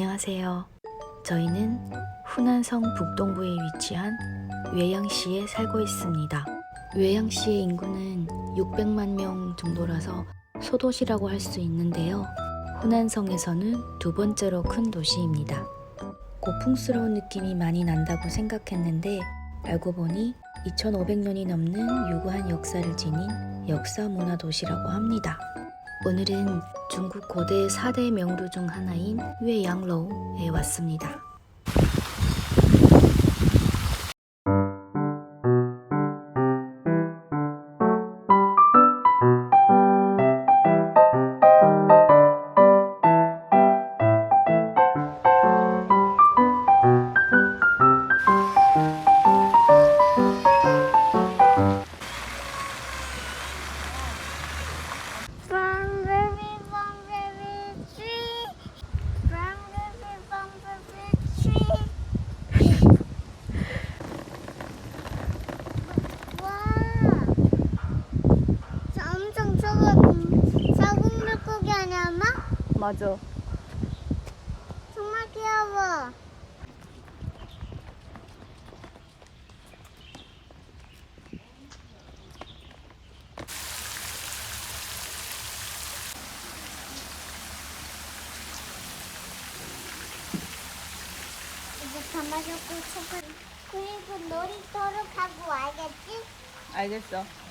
안녕하세요. 저희는 후난성 북동부에 위치한 외양시에 살고 있습니다. 외양시의 인구는 600만 명 정도라서 소도시라고 할 수 있는데요. 후난성에서는 두 번째로 큰 도시입니다. 고풍스러운 느낌이 많이 난다고 생각했는데 알고 보니 2500년이 넘는 유구한 역사를 지닌 역사 문화 도시라고 합니다. 오늘은 중국 고대 4대 명루 중 하나인 웨양로에 왔습니다. 맞아. 정말 귀여워. 이제 담아줬고 초콜 그리고 놀이터로 가고 알겠지? 알겠어.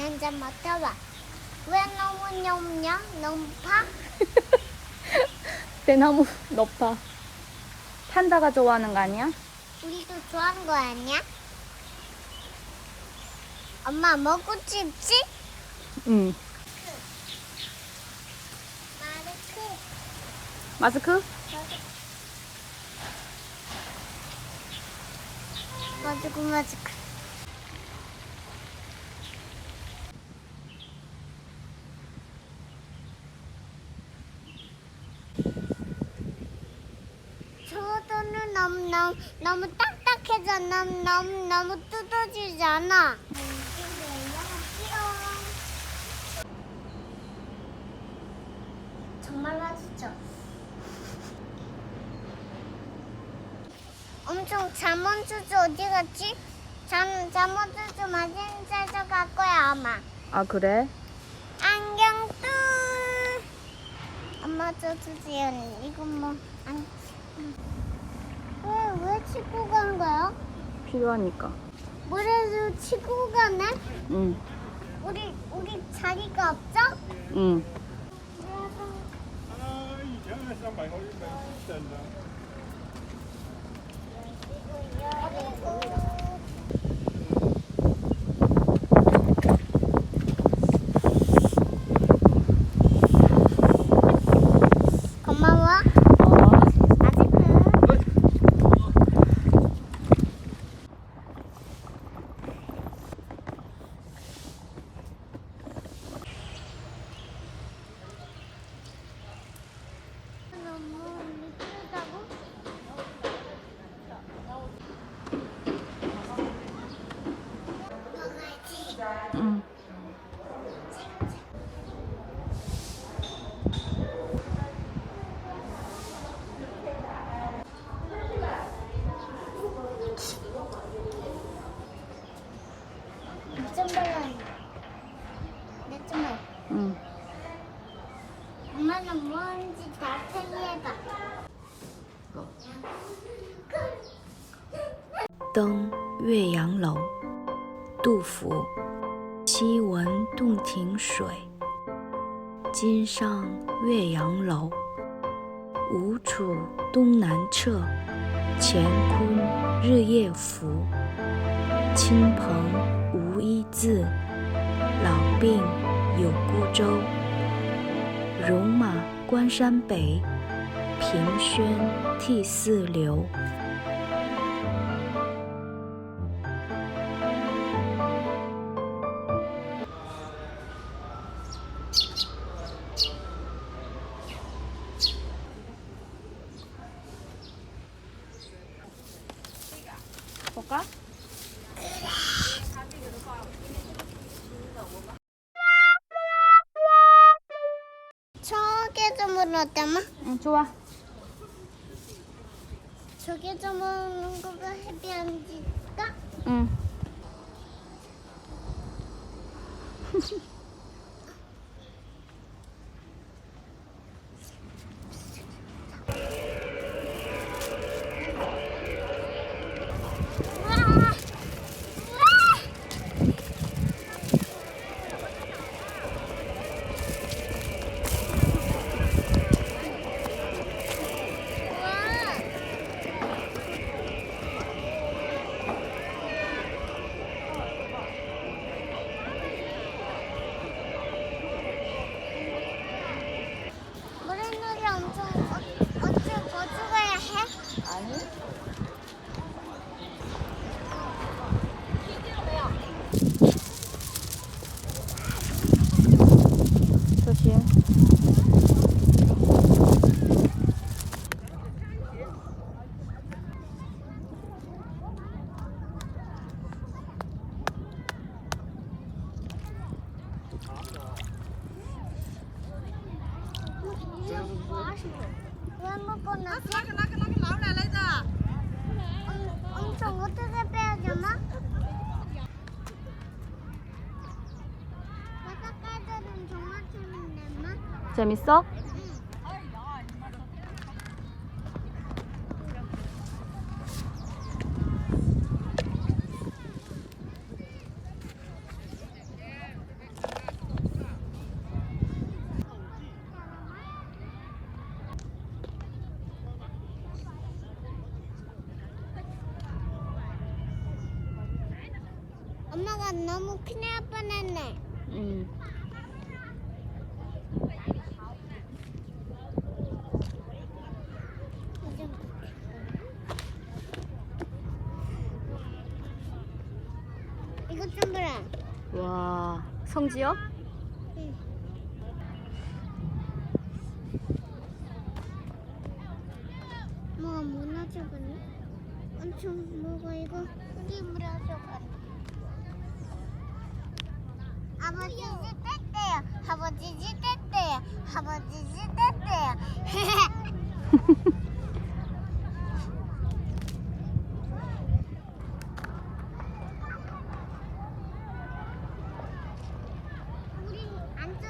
난좀 맡아봐. 왜 너무 높냐? 높아? 대나무 높아. 판다가 좋아하는 거 아니야? 우리도 좋아하는 거 아니야? 엄마 먹고 싶지? 응. 마르크. 마스크? 마스크 마스크. 저거는 너무 딱딱해져 너무 너무 너무 뜯어지지 않아. 정말 맛있죠. 엄청 자먼주주 어디 갔지? 잠 자먼주주 맛있는 데서 갈 거야 아마. 아 그래? 안경 뚜. 엄마 저 주세요. 이건 뭐 안. 왜 왜 치고 간 거야? 필요하니까. 물에서 치고 가네? 응. 우리 우리 자리가 없죠? 응. 登岳阳楼，杜甫。昔闻洞庭水，今上岳阳楼。吴楚东南坼，乾坤日夜浮。亲朋无一字，老病有孤舟。戎马关山北，凭轩涕泗流。 어때마? 응, 좋아. 적개점으로 거가 해비한지까? 응. 우와! 우와! 우와! 물놀이 엄청 어, 어째 거주가야 해? 아니. 조심. 왜 먹고 나지? 엄- 엄청 어떻게 빼야되나? 바닷가들은 정말 재밌어? 엄마가 너무 큰일 날 뻔했네. 응. 이거 좀 봐라. 와, 성지요? 응. 뭐가 무너져가네? 엄청 뭐가 이거 흙이 무너져가네. 아버지 집 뗐대요. 아버지 집 뗐대요. 아버지 집 뗐대요. 우리 안전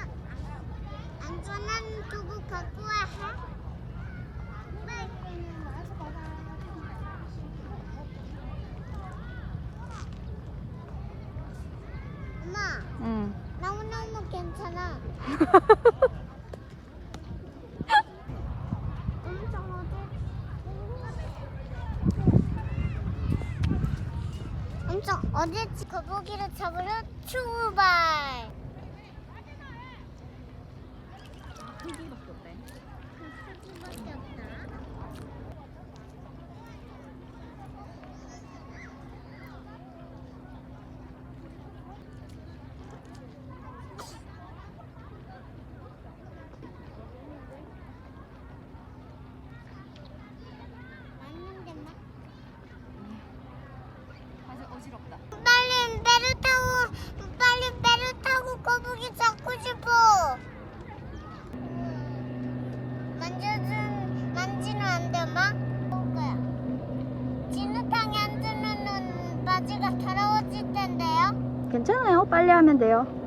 안전한 도구 갖고 와 해. 엄마, 응. 너무 너무 괜찮아. 엄청 어디지? 거북이를 잡으러 출발. 흙이밖에 없다. 맞는데 막. 빨리 배를 타고 빨리 배를 타고 거북이 잡고 싶어. 만져준 만지는 안 돼, 막. 올 거야. 진흙탕에 앉으면은 바지가 더러워질 텐데요. 괜찮아요. 빨리 하면 돼요.